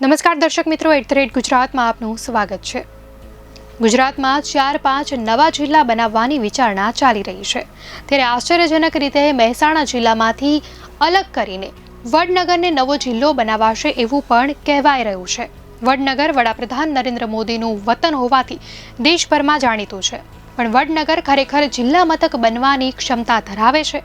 નમસ્કાર દર્શક મિત્રો એટ ધ રેટ ગુજરાતમાં આપનું સ્વાગત છે. ગુજરાતમાં ચાર પાંચ નવા જિલ્લા બનાવવાની વિચારણા ચાલી રહી છે. ત્યારે આશ્ચર્યજનક રીતે મહેસાણા જિલ્લામાંથી અલગ કરીને વડનગરને નવો જિલ્લો બનાવાશે એવું પણ કહેવાઈ રહ્યું છે. વડનગર વડાપ્રધાન નરેન્દ્ર મોદીનું વતન હોવાથી દેશભરમાં જાણીતું છે. પણ વડનગર ખરેખર જિલ્લા મથક બનવાની ક્ષમતા ધરાવે છે.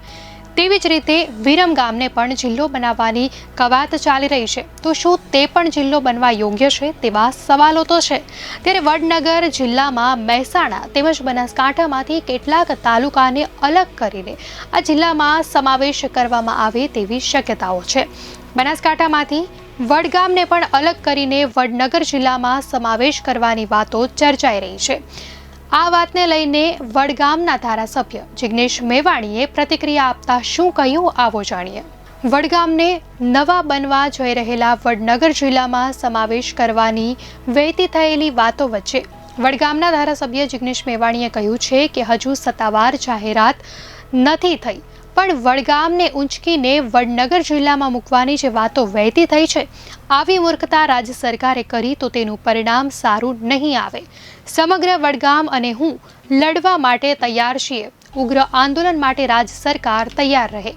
તેવી જ રીતે વિરમ ગામને પણ જિલ્લો બનાવવાની કવાત ચાલી રહી છે. તો શું તે પણ જિલ્લો બનવા યોગ્ય છે તેવા સવાલો તો છે. ત્યારે વડનગર જિલ્લામાં મહેસાણા તેમજ બનાસકાંઠામાંથી કેટલાક તાલુકાને અલગ કરીને આ જિલ્લામાં સમાવેશ કરવામાં આવે તેવી શક્યતાઓ છે. બનાસકાંઠામાંથી વડગામને પણ અલગ કરીને વડનગર જિલ્લામાં સમાવેશ કરવાની વાતો ચર્ચાઈ રહી છે. આ વાતને લઈને વડગામના ધારાસભ્ય જિગ્નેશ મેવાણીએ પ્રતિક્રિયા આપતા શું કહ્યું આવો જાણીએ. વડગામને નવા બનવા જઈ રહેલા વડનગર જિલ્લામાં સમાવેશ કરવાની વહેતી થયેલી વાતો વચ્ચે વડગામના ધારાસભ્ય જિગ્નેશ મેવાણીએ કહ્યું છે કે હજુ સત્તાવાર જાહેરાત નથી થઈ. પણ વડગામને ઊંચકીને વડનગર જિલ્લામાં મૂકવાની જે વાતો વહેતી થઈ છે, આવી મૂર્ખતા રાજ્ય સરકારે કરી તો તેનું પરિણામ સારું નહીં આવે. સમગ્ર વડગામ અને હું લડવા માટે તૈયાર છીએ. ઉગ્ર આંદોલન માટે રાજ્ય સરકાર તૈયાર રહે.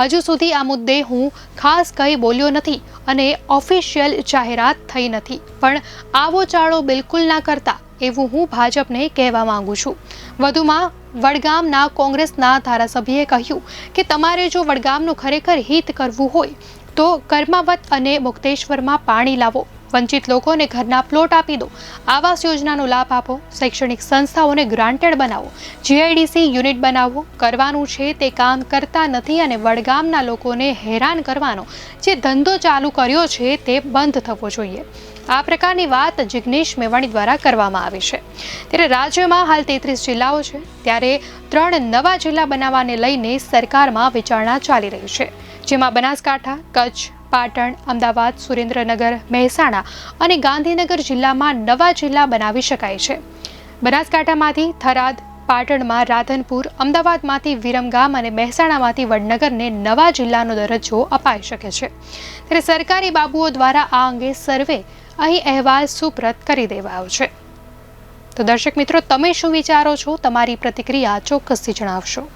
હજુ સુધી આ મુદ્દે હું ખાસ કંઈ બોલ્યો નથી અને ઓફિશિયલ જાહેરાત થઈ નથી. પણ આવો ચાળો બિલકુલ ના કરતા. એવું હું ભાજપને કહેવા માંગુ છું. વધુમાં, વડગામના કોંગ્રેસના ધારાસભ્યએ કહ્યું કે તમારે જો વડગામનું ખરેખર હિત કરવું હોય, તો કર્માવત અને મુક્તેશ્વરમાં પાણી લાવો. વંચિત લોકોને ઘરના પ્લોટ આપી દો. આવાસ યોજનાનો લાભ આપો. શૈક્ષણિક સંસ્થાઓને ગ્રાન્ટેડ બનાવો. જીઆઈડીસી યુનિટ બનાવો. કરવાનું છે તે કામ કરતા નથી અને વડગામના લોકોને હેરાન કરવાનો જે ધંધો ચાલુ કર્યો છે તે બંધ થવો જોઈએ. આ પ્રકારની વાત જિગ્નેશ મેવાણી દ્વારા કરવામાં આવી છે. ત્યારે રાજ્યમાં હાલ તેત્રીસ જિલ્લાઓ છે. ત્યારે ત્રણ નવા જિલ્લા બનાવવાને લઈને સરકારમાં વિચારણા ચાલી રહી છે. જેમાં બનાસકાંઠા, કચ્છ, પાટણ, અમદાવાદ, સુરેન્દ્રનગર, મહેસાણા અને ગાંધીનગર જિલ્લામાં નવા જિલ્લા બનાવી શકાય છે. બનાસકાંઠામાંથી થરાદ, પાટણમાં રાધનપુર, અમદાવાદમાંથી વિરમગામ અને મહેસાણામાંથી વડનગરને નવા જિલ્લાનો દરજ્જો અપાઈ શકે છે. ત્યારે સરકારી બાબુઓ દ્વારા આ અંગે સર્વે અહીં અહેવાલ સુપ્રત કરી દેવાયો છે. તો દર્શક મિત્રો, તમે શું વિચારો છો? તમારી પ્રતિક્રિયા ચોક્કસથી જણાવશો.